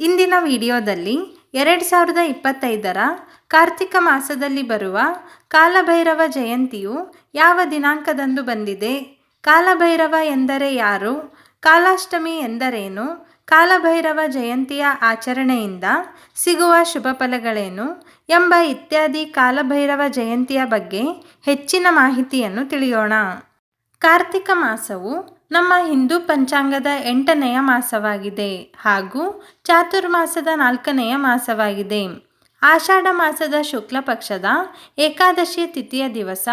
ಇಂದಿನ ವಿಡಿಯೋದಲ್ಲಿ ಎರಡು ಸಾವಿರದ ಇಪ್ಪತ್ತೈದರ ಕಾರ್ತಿಕ ಮಾಸದಲ್ಲಿ ಬರುವ ಕಾಲಭೈರವ ಜಯಂತಿಯು ಯಾವ ದಿನಾಂಕದಂದು ಬಂದಿದೆ? ಕಾಲಭೈರವ ಎಂದರೆ ಯಾರು? ಕಾಲಾಷ್ಟಮಿ ಎಂದರೇನು? ಕಾಲಭೈರವ ಜಯಂತಿಯ ಆಚರಣೆಯಿಂದ ಸಿಗುವ ಶುಭ ಫಲಗಳೇನು? ಎಂಬ ಇತ್ಯಾದಿ ಕಾಲಭೈರವ ಜಯಂತಿಯ ಬಗ್ಗೆ ಹೆಚ್ಚಿನ ಮಾಹಿತಿಯನ್ನು ತಿಳಿಯೋಣ. ಕಾರ್ತಿಕ ಮಾಸವು ನಮ್ಮ ಹಿಂದೂ ಪಂಚಾಂಗದ ಎಂಟನೆಯ ಮಾಸವಾಗಿದೆ ಹಾಗೂ ಚಾತುರ್ಮಾಸದ ನಾಲ್ಕನೆಯ ಮಾಸವಾಗಿದೆ. ಆಷಾಢ ಮಾಸದ ಶುಕ್ಲ ಪಕ್ಷದ ಏಕಾದಶಿ ತಿಥಿಯ ದಿವಸ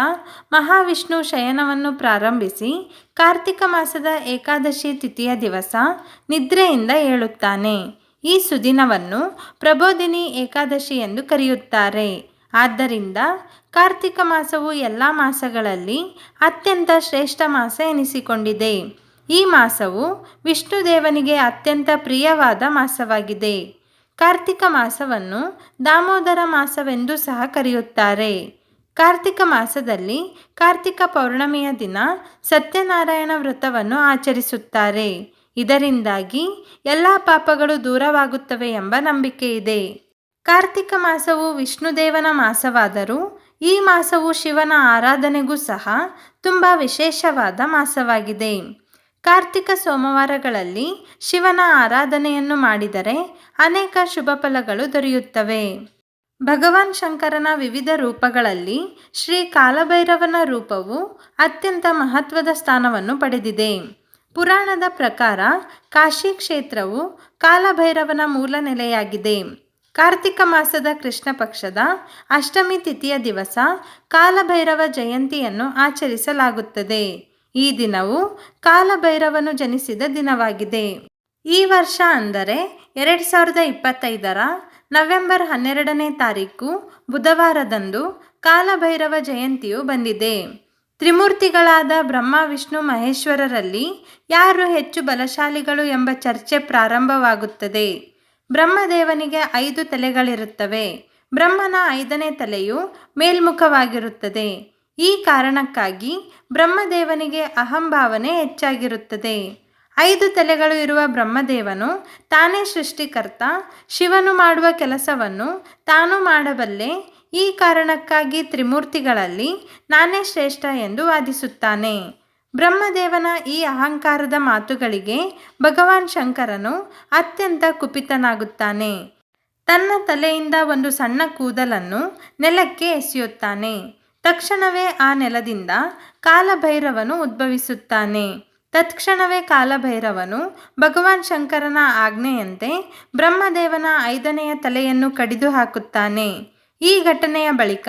ಮಹಾವಿಷ್ಣು ಶಯನವನ್ನು ಪ್ರಾರಂಭಿಸಿ ಕಾರ್ತಿಕ ಮಾಸದ ಏಕಾದಶಿ ತಿಥಿಯ ದಿವಸ ನಿದ್ರೆಯಿಂದ ಏಳುತ್ತಾನೆ. ಈ ಸುದಿನವನ್ನು ಪ್ರಬೋಧಿನಿ ಏಕಾದಶಿ ಎಂದು ಕರೆಯುತ್ತಾರೆ. ಆದ್ದರಿಂದ ಕಾರ್ತಿಕ ಮಾಸವು ಎಲ್ಲ ಮಾಸಗಳಲ್ಲಿ ಅತ್ಯಂತ ಶ್ರೇಷ್ಠ ಮಾಸ ಎನಿಸಿಕೊಂಡಿದೆ. ಈ ಮಾಸವು ವಿಷ್ಣುದೇವನಿಗೆ ಅತ್ಯಂತ ಪ್ರಿಯವಾದ ಮಾಸವಾಗಿದೆ. ಕಾರ್ತಿಕ ಮಾಸವನ್ನು ದಾಮೋದರ ಮಾಸವೆಂದು ಸಹ ಕರೆಯುತ್ತಾರೆ. ಕಾರ್ತಿಕ ಮಾಸದಲ್ಲಿ ಕಾರ್ತಿಕ ಪೌರ್ಣಮಿಯ ದಿನ ಸತ್ಯನಾರಾಯಣ ವ್ರತವನ್ನು ಆಚರಿಸುತ್ತಾರೆ. ಇದರಿಂದಾಗಿ ಎಲ್ಲ ಪಾಪಗಳು ದೂರವಾಗುತ್ತವೆ ಎಂಬ ನಂಬಿಕೆ ಇದೆ ಕಾರ್ತಿಕ ಮಾಸವು ವಿಷ್ಣುದೇವನ ಮಾಸವಾದರೂ, ಈ ಮಾಸವು ಶಿವನ ಆರಾಧನೆಗೂ ಸಹ ತುಂಬ ವಿಶೇಷವಾದ ಮಾಸವಾಗಿದೆ. ಕಾರ್ತಿಕ ಸೋಮವಾರಗಳಲ್ಲಿ ಶಿವನ ಆರಾಧನೆಯನ್ನು ಮಾಡಿದರೆ ಅನೇಕ ಶುಭ ಫಲಗಳು ದೊರೆಯುತ್ತವೆ. ಭಗವಾನ್ ಶಂಕರನ ವಿವಿಧ ರೂಪಗಳಲ್ಲಿ ಶ್ರೀ ಕಾಲಭೈರವನ ರೂಪವು ಅತ್ಯಂತ ಮಹತ್ವದ ಸ್ಥಾನವನ್ನು ಪಡೆದಿದೆ. ಪುರಾಣದ ಪ್ರಕಾರ ಕಾಶಿ ಕ್ಷೇತ್ರವು ಕಾಲಭೈರವನ ಮೂಲ ನೆಲೆಯಾಗಿದೆ. ಕಾರ್ತಿಕ ಮಾಸದ ಕೃಷ್ಣ ಪಕ್ಷದ ಅಷ್ಟಮಿ ತಿಥಿಯ ದಿವಸ ಕಾಲಭೈರವ ಜಯಂತಿಯನ್ನು ಆಚರಿಸಲಾಗುತ್ತದೆ. ಈ ದಿನವು ಕಾಲಭೈರವನು ಜನಿಸಿದ ದಿನವಾಗಿದೆ. ಈ ವರ್ಷ ಅಂದರೆ ಎರಡು ಸಾವಿರದ ಇಪ್ಪತ್ತೈದರ ನವೆಂಬರ್ ಹನ್ನೆರಡನೇ ತಾರೀಕು ಬುಧವಾರದಂದು ಕಾಲಭೈರವ ಜಯಂತಿಯು ಬಂದಿದೆ. ತ್ರಿಮೂರ್ತಿಗಳಾದ ಬ್ರಹ್ಮ, ವಿಷ್ಣು, ಮಹೇಶ್ವರರಲ್ಲಿ ಯಾರು ಹೆಚ್ಚು ಬಲಶಾಲಿಗಳು ಎಂಬ ಚರ್ಚೆ ಪ್ರಾರಂಭವಾಗುತ್ತದೆ. ಬ್ರಹ್ಮದೇವನಿಗೆ ಐದು ತಲೆಗಳಿರುತ್ತವೆ. ಬ್ರಹ್ಮನ ಐದನೇ ತಲೆಯು ಮೇಲ್ಮುಖವಾಗಿರುತ್ತದೆ. ಈ ಕಾರಣಕ್ಕಾಗಿ ಬ್ರಹ್ಮದೇವನಿಗೆ ಅಹಂಭಾವನೆ ಹೆಚ್ಚಾಗಿರುತ್ತದೆ. ಐದು ತಲೆಗಳು ಇರುವ ಬ್ರಹ್ಮದೇವನು ತಾನೇ ಸೃಷ್ಟಿಕರ್ತ, ಶಿವನು ಮಾಡುವ ಕೆಲಸವನ್ನು ತಾನು ಮಾಡಬಲ್ಲೆ, ಈ ಕಾರಣಕ್ಕಾಗಿ ತ್ರಿಮೂರ್ತಿಗಳಲ್ಲಿ ನಾನೇ ಶ್ರೇಷ್ಠ ಎಂದು ವಾದಿಸುತ್ತಾನೆ. ಬ್ರಹ್ಮದೇವನ ಈ ಅಹಂಕಾರದ ಮಾತುಗಳಿಗೆ ಭಗವಾನ್ ಶಂಕರನು ಅತ್ಯಂತ ಕುಪಿತನಾಗುತ್ತಾನೆ. ತನ್ನ ತಲೆಯಿಂದ ಒಂದು ಸಣ್ಣ ಕೂದಲನ್ನು ನೆಲಕ್ಕೆ ಎಸೆಯುತ್ತಾನೆ. ತಕ್ಷಣವೇ ಆ ನೆಲದಿಂದ ಕಾಲಭೈರವನು ಉದ್ಭವಿಸುತ್ತಾನೆ. ತತ್ಕ್ಷಣವೇ ಕಾಲಭೈರವನು ಭಗವಾನ್ ಶಂಕರನ ಆಜ್ಞೆಯಂತೆ ಬ್ರಹ್ಮದೇವನ ಐದನೆಯ ತಲೆಯನ್ನು ಕಡಿದು ಹಾಕುತ್ತಾನೆ ಈ ಘಟನೆಯ ಬಳಿಕ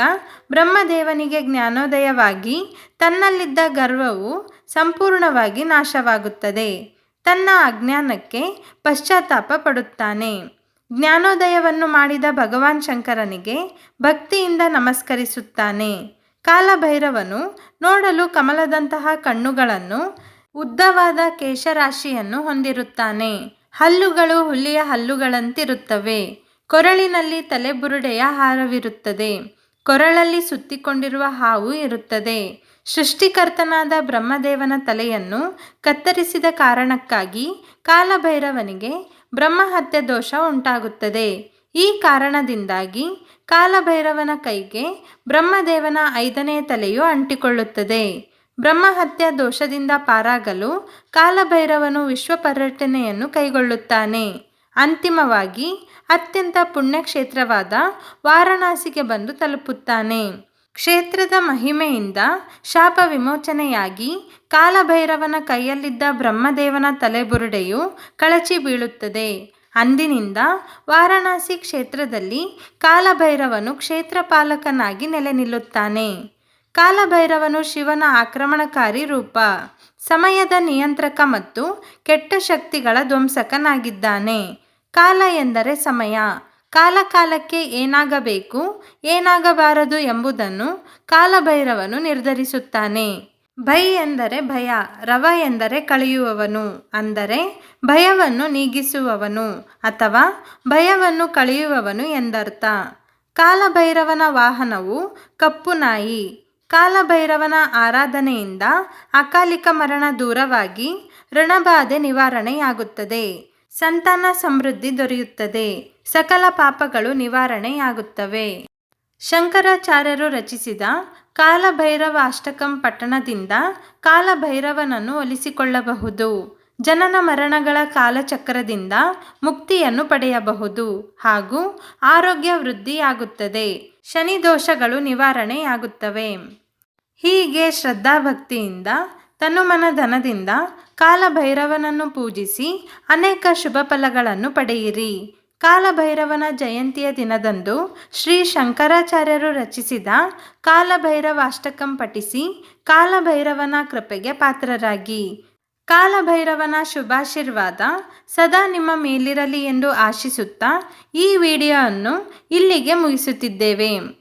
ಬ್ರಹ್ಮದೇವನಿಗೆ ಜ್ಞಾನೋದಯವಾಗಿ ತನ್ನಲ್ಲಿದ್ದ ಗರ್ವವು ಸಂಪೂರ್ಣವಾಗಿ ನಾಶವಾಗುತ್ತದೆ. ತನ್ನ ಅಜ್ಞಾನಕ್ಕೆ ಪಶ್ಚಾತ್ತಾಪ ಪಡುತ್ತಾನೆ. ಜ್ಞಾನೋದಯವನ್ನು ಮಾಡಿದ ಭಗವಾನ್ ಶಂಕರನಿಗೆ ಭಕ್ತಿಯಿಂದ ನಮಸ್ಕರಿಸುತ್ತಾನೆ. ಕಾಲಭೈರವನು ನೋಡಲು ಕಮಲದಂತಹ ಕಣ್ಣುಗಳನ್ನು, ಉದ್ದವಾದ ಕೇಶರಾಶಿಯನ್ನು ಹೊಂದಿರುತ್ತಾನೆ. ಹಲ್ಲುಗಳು ಹುಲಿಯ ಹಲ್ಲುಗಳಂತಿರುತ್ತವೆ. ಕೊರಳಿನಲ್ಲಿ ತಲೆಬುರುಡೆಯ ಹಾರವಿರುತ್ತದೆ. ಕೊರಳಲ್ಲಿ ಸುತ್ತಿಕೊಂಡಿರುವ ಹಾವು ಇರುತ್ತದೆ. ಸೃಷ್ಟಿಕರ್ತನಾದ ಬ್ರಹ್ಮದೇವನ ತಲೆಯನ್ನು ಕತ್ತರಿಸಿದ ಕಾರಣಕ್ಕಾಗಿ ಕಾಲಭೈರವನಿಗೆ ಬ್ರಹ್ಮಹತ್ಯ ದೋಷ ಉಂಟಾಗುತ್ತದೆ. ಈ ಕಾರಣದಿಂದಾಗಿ ಕಾಲಭೈರವನ ಕೈಗೆ ಬ್ರಹ್ಮದೇವನ ಐದನೇ ತಲೆಯು ಅಂಟಿಕೊಳ್ಳುತ್ತದೆ. ಬ್ರಹ್ಮಹತ್ಯ ದೋಷದಿಂದ ಪಾರಾಗಲು ಕಾಲಭೈರವನು ವಿಶ್ವ ಪರ್ಯಟನೆಯನ್ನು ಕೈಗೊಳ್ಳುತ್ತಾನೆ. ಅಂತಿಮವಾಗಿ ಅತ್ಯಂತ ಪುಣ್ಯಕ್ಷೇತ್ರವಾದ ವಾರಣಾಸಿಗೆ ಬಂದು ತಲುಪುತ್ತಾನೆ. ಕ್ಷೇತ್ರದ ಮಹಿಮೆಯಿಂದ ಶಾಪ ವಿಮೋಚನೆಯಾಗಿ ಕಾಲಭೈರವನ ಕೈಯಲ್ಲಿದ್ದ ಬ್ರಹ್ಮದೇವನ ತಲೆಬುರುಡೆಯು ಕಳಚಿ ಬೀಳುತ್ತದೆ. ಅಂದಿನಿಂದ ವಾರಣಾಸಿ ಕ್ಷೇತ್ರದಲ್ಲಿ ಕಾಲಭೈರವನು ಕ್ಷೇತ್ರಪಾಲಕನಾಗಿ ನೆಲೆ ನಿಲ್ಲುತ್ತಾನೆ. ಕಾಲಭೈರವನು ಶಿವನ ಆಕ್ರಮಣಕಾರಿ ರೂಪ. ಸಮಯದ ನಿಯಂತ್ರಕ ಮತ್ತು ಕೆಟ್ಟ ಶಕ್ತಿಗಳ ಧ್ವಂಸಕನಾಗಿದ್ದಾನೆ. ಕಾಲ ಎಂದರೆ ಸಮಯ. ಕಾಲಕಾಲಕ್ಕೆ ಏನಾಗಬೇಕು, ಏನಾಗಬಾರದು ಎಂಬುದನ್ನು ಕಾಲಭೈರವನು ನಿರ್ಧರಿಸುತ್ತಾನೆ. ಭೈ ಎಂದರೆ ಭಯ, ರವ ಎಂದರೆ ಕಳೆಯುವವನು, ಅಂದರೆ ಭಯವನ್ನು ನೀಗಿಸುವವನು ಅಥವಾ ಭಯವನ್ನು ಕಳೆಯುವವನು ಎಂದರ್ಥ. ಕಾಲಭೈರವನ ವಾಹನವು ಕಪ್ಪು ನಾಯಿ. ಕಾಲಭೈರವನ ಆರಾಧನೆಯಿಂದ ಅಕಾಲಿಕ ಮರಣ ದೂರವಾಗಿ ಋಣಬಾಧೆ ನಿವಾರಣೆಯಾಗುತ್ತದೆ. ಸಂತಾನ ಸಮೃದ್ಧಿ ದೊರೆಯುತ್ತದೆ. ಸಕಲ ಪಾಪಗಳು ನಿವಾರಣೆಯಾಗುತ್ತವೆ. ಶಂಕರಾಚಾರ್ಯರು ರಚಿಸಿದ ಕಾಲಭೈರವ ಅಷ್ಟಕಂ ಪಟ್ಟಣದಿಂದ ಕಾಲಭೈರವನನ್ನು ಒಲಿಸಿಕೊಳ್ಳಬಹುದು. ಜನನ ಮರಣಗಳ ಕಾಲಚಕ್ರದಿಂದ ಮುಕ್ತಿಯನ್ನು ಪಡೆಯಬಹುದು ಹಾಗೂ ಆರೋಗ್ಯ ವೃದ್ಧಿಯಾಗುತ್ತದೆ. ಶನಿ ದೋಷಗಳು ನಿವಾರಣೆಯಾಗುತ್ತವೆ. ಹೀಗೆ ಶ್ರದ್ಧಾಭಕ್ತಿಯಿಂದ, ತನುಮನಧನದಿಂದ ಕಾಲಭೈರವನನ್ನು ಪೂಜಿಸಿ ಅನೇಕ ಶುಭ ಫಲಗಳನ್ನು ಪಡೆಯಿರಿ. ಕಾಲಭೈರವನ ಜಯಂತಿಯ ದಿನದಂದು ಶ್ರೀ ಶಂಕರಾಚಾರ್ಯರು ರಚಿಸಿದ ಕಾಲಭೈರವಾಷ್ಟಕಂ ಪಠಿಸಿ ಕಾಲಭೈರವನ ಕೃಪೆಗೆ ಪಾತ್ರರಾಗಿ. ಕಾಲಭೈರವನ ಶುಭಾಶೀರ್ವಾದ ಸದಾ ನಿಮ್ಮ ಮೇಲಿರಲಿ ಎಂದು ಆಶಿಸುತ್ತಾ ಈ ವಿಡಿಯೋವನ್ನು ಇಲ್ಲಿಗೆ ಮುಗಿಸುತ್ತಿದ್ದೇವೆ.